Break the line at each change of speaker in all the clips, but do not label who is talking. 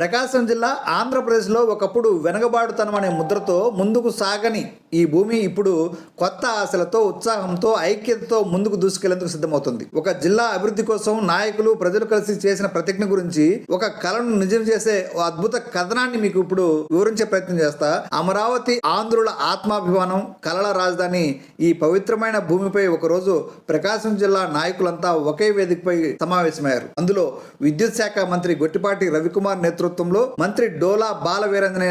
ప్రకాశం జిల్లా ఆంధ్రప్రదేశ్లో ఒకప్పుడు వెనకబాటుతనం అనే ముద్రతో ముందుకు సాగని ఈ భూమి ఇప్పుడు కొత్త ఆశలతో ఉత్సాహంతో ఐక్యతతో ముందుకు దూసుకెళ్ళేందుకు సిద్ధమవుతుంది. ఒక జిల్లా అభివృద్ధి కోసం నాయకులు ప్రజలు కలిసి చేసిన ప్రతిజ్ఞ గురించి ఒక కళను నిజం చేసే అద్భుత కథనాన్ని మీకు ఇప్పుడు వివరించే ప్రయత్నం చేస్తా. అమరావతి ఆంధ్రుల ఆత్మాభిమానం కళల రాజధాని ఈ పవిత్రమైన భూమిపై ఒకరోజు ప్రకాశం జిల్లా నాయకులంతా ఒకే వేదికపై సమావేశమయ్యారు. అందులో విద్యుత్ శాఖ మంత్రి గొట్టిపాటి రవికుమార్ నేతృత్వంలో మంత్రి డోలా బాల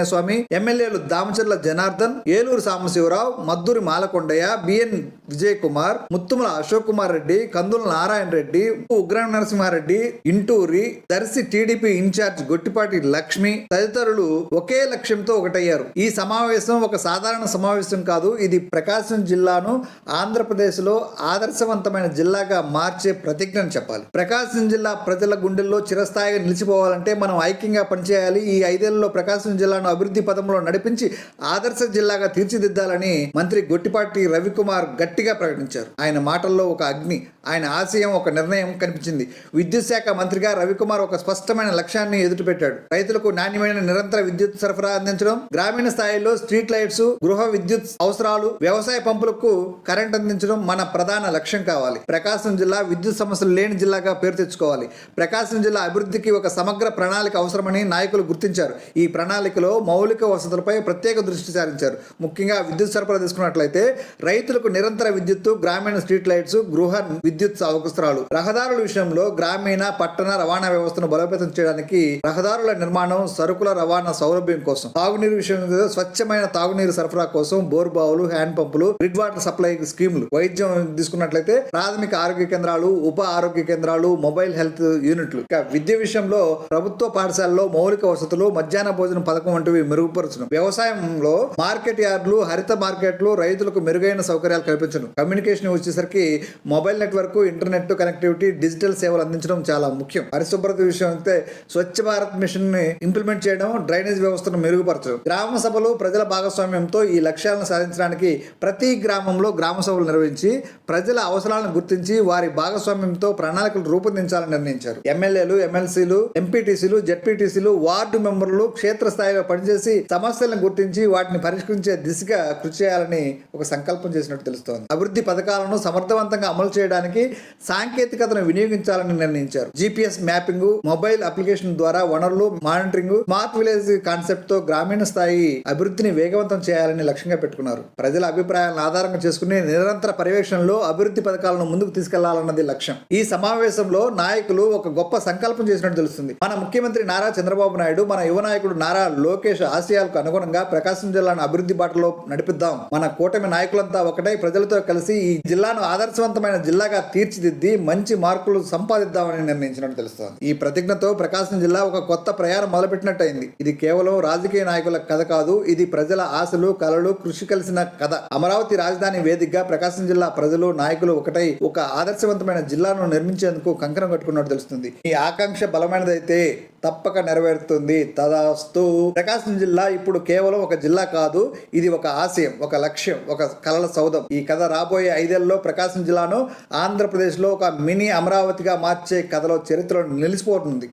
స్వామి ఎమ్మెల్యేలు Damacharla Janardhan Eluri Sambasivarao Madduri Malakondaiah B N Vijay Kumar Muthumala Ashok Kumar Reddy Kandula Narayana Reddy Ugra Narasimhareddy Inturi Darsi TDP in-charge Gottipati Lakshmi తదితరులు ఒకే లక్ష్యంతో ఒకటయ్యారు. ఈ సమావేశం ఒక సాధారణ సమావేశం కాదు ఇది ప్రకాశం జిల్లాను ఆంధ్రప్రదేశ్లో ఆదర్శవంతమైన జిల్లాగా మార్చే ప్రతిజ్ఞని చెప్పాలి. ప్రకాశం జిల్లా ప్రజల గుండెల్లో చిరస్థాయిగా నిలిచిపోవాలంటే మనం ఐక్యంగా పనిచేయాలి. ఈ ఐదేళ్ళలో ప్రకాశం జిల్లాను అభివృద్ధి పదంలో నడిపించి ఆదర్శ జిల్లాగా తీర్చిదిద్దాలని మంత్రి గొట్టిపాటి రవికుమార్ గట్టి గట్టిగా ప్రకటించారు. ఆయన మాటల్లో ఒక అగ్ని ఆయన ఆశయం ఒక నిర్ణయం కనిపించింది. విద్యుత్ శాఖ మంత్రిగా రవికుమార్ ఒక స్పష్టమైన లక్ష్యాన్ని ఎదుటిపెట్టాడు రైతులకు నాణ్యమైన నిరంతర విద్యుత్ సరఫరా అందించడం గ్రామీణ స్థాయిలో స్ట్రీట్ లైట్స్ గృహ విద్యుత్ అవసరాలు వ్యవసాయ పంపులకు కరెంట్ అందించడం మన ప్రధాన లక్ష్యం కావాలి. ప్రకాశం జిల్లా విద్యుత్ సమస్యలు లేని జిల్లాగా పేరు తెచ్చుకోవాలి. ప్రకాశం జిల్లా అభివృద్ధికి ఒక సమగ్ర ప్రణాళిక అవసరమని నాయకులు గుర్తించారు. ఈ ప్రణాళికలో మౌలిక వసతులపై ప్రత్యేక దృష్టి సారించారు. ముఖ్యంగా విద్యుత్ సరఫరా తీసుకున్నట్లయితే రైతులకు నిరంతర విద్యుత్తు గ్రామీణ స్ట్రీట్ లైట్స్ గృహ విద్యుత్ అవసరాలు రహదారుల విషయంలో గ్రామీణ పట్టణ రవాణా వ్యవస్థను బలోపేతం చేయడానికి రహదారుల నిర్మాణం సరుకుల రవాణా సౌలభ్యం కోసం. తాగునీరు విషయంలో స్వచ్ఛమైన తాగునీరు సరఫరా కోసం బోర్ బావులు హ్యాండ్ పంపులు గ్రిడ్ వాటర్ సప్లై స్కీములు. వైద్యం తీసుకున్నట్లయితే ప్రాథమిక ఆరోగ్య కేంద్రాలు ఉప ఆరోగ్య కేంద్రాలు మొబైల్ హెల్త్ యూనిట్లు. ఇక విద్య విషయంలో ప్రభుత్వ పాఠశాలలో మౌలిక వసతులు మధ్యాహ్న భోజన పథకం వంటివి మెరుగుపరచడం వ్యవసాయంలో మార్కెట్ యార్డులు హరిత మార్కెట్లు రైతులకు మెరుగైన సౌకర్యాలు కల్పించడం కమ్యూనికేషన్ వచ్చేసరికి mobile network internet connectivity digital సేవలు అందించడం చాలా ముఖ్యం. పరిశుభ్రత విషయం అయితే స్వచ్ఛ భారత్ మిషన్ని ఇంప్లిమెంట్ చేయడం డ్రైనేజ్ వ్యవస్థను మెరుగుపరచడం. గ్రామ సభలు ప్రజల భాగస్వామ్యంతో ఈ లక్ష్యాలను సాధించడానికి ప్రతి గ్రామంలో గ్రామ సభలు నిర్వహించి ప్రజల అవసరాలను గుర్తించి వారి భాగస్వామ్యంతో ప్రణాళికలు రూపొందించాలని నిర్ణయించారు. ఎమ్మెల్యేలు ఎమ్మెల్సీలు ఎంపీటీసీలు జెడ్పీటీసీలు వార్డు మెంబర్లు క్షేత్రస్థాయిలో పనిచేసి సమస్యలను గుర్తించి వాటిని పరిష్కరించే దిశగా కృషి చేయాలని ఒక సంకల్పం చేసినట్టు తెలుస్తోంది. అభివృద్ధి పథకాలను సమర్థవంతంగా అమలు చేయడానికి సాంకేతికతను వినియోగించాలని నిర్ణయించారు. జీపీఎస్ మ్యాపింగ్ మొబైల్ అప్లికేషన్ ద్వారా వనరులు మానిటరింగ్ స్మార్ట్ విలేజ్ కాన్సెప్ట్తో గ్రామీణ స్థాయి అభివృద్ధిని వేగవంతం చేయాలని లక్ష్యంగా పెట్టుకున్నారు. ప్రజల అభిప్రాయాలను ఆధారంగా చేసుకుని నిరంతర పర్యవేక్షణలో అభివృద్ధి పథకాలను ముందుకు తీసుకెళ్ళాలన్నది లక్ష్యం. ఈ సమావేశంలో నాయకులు ఒక గొప్ప సంకల్పం చేసినట్టు తెలుస్తుంది. మన ముఖ్యమంత్రి నారా చంద్రబాబు నాయుడు మన యువ నాయకుడు నారా లోకేష్ ఆశయాలకు అనుగుణంగా ప్రకాశం జిల్లాను అభివృద్ధి బాటలో నడిపిద్దాం. మన కూటమి నాయకులంతా ఒకటై ప్రజలతో కలిసి ఈ జిల్లాను ఆదర్శవంతమైన జిల్లాగా తీర్చిదిద్ది మంచి మార్కులు సంపాదిద్దామని నిర్ణయించినట్టు తెలుస్తోంది. ఈ ప్రతిజ్ఞతో ప్రకాశం జిల్లా ఒక కొత్త ప్రయాణం మొదలుపెట్టినట్టయింది. ఇది కేవలం రాజకీయ నాయకుల కథ కాదు ఇది ప్రజల ఆశలు కలలు కృషి కలిసిన కథ. అమరావతి రాజధాని వేదికగా ప్రకాశం జిల్లా ప్రజలు నాయకులు ఒకటై ఒక ఆదర్శవంతమైన జిల్లాను నిర్మించేందుకు కంకణం కట్టుకున్నట్టు తెలుస్తుంది. ఈ ఆకాంక్ష బలమైనదైతే తప్పక నెరవేరుతుంది. తదాస్తు. ప్రకాశం జిల్లా ఇప్పుడు కేవలం ఒక జిల్లా కాదు ఇది ఒక ఆశయం ఒక లక్ష్యం ఒక కలల సౌధం. ఈ కథ కథ రాబోయే ఐదేళ్ళలో ప్రకాశం జిల్లాను ఆంధ్రప్రదేశ్లో ఒక మినీ అమరావతిగా మార్చే కథలో చరిత్రలో నిలిచిపోతుంది.